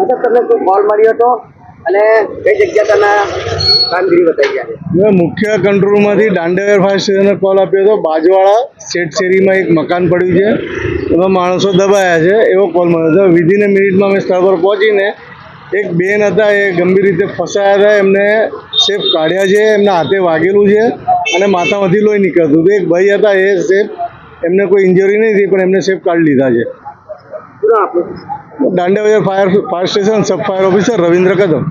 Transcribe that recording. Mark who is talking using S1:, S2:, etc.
S1: અચ્છા તમને કોઈ કોલ મળ્યો હતો? અને કઈ જગ્યા તમે કામગીરી બતાવી ગયા?
S2: મેં મુખ્ય કંટ્રોલમાંથી દાંડેવેર ફાયર સ્ટેશને કોલ આપ્યો હતો. બાજવાળા શેઠ શેરીમાં એક મકાન પડ્યું છે. એમાં માણસો દબાયા છે. એવો કોલ મળ્યો હતો. વિધિન મિનિટમાં મેં સ્થળ પર પહોંચીને એક બેન હતા, એ ગંભીર રીતે ફસાયા હતા. એમને સેફ કાઢ્યા છે. એમના હાથે વાગેલું છે અને માથામાંથી લોહી નીકળતું હતું. એક ભાઈ હતા, એ સેફ એમને કોઈ ઇન્જરી નહીં થઈ, પણ એમને સેફ કાઢી લીધા છે.
S1: શું નામ આપણું
S2: દાંડેવેર fire fire station sub fire officer Ravindra Kadam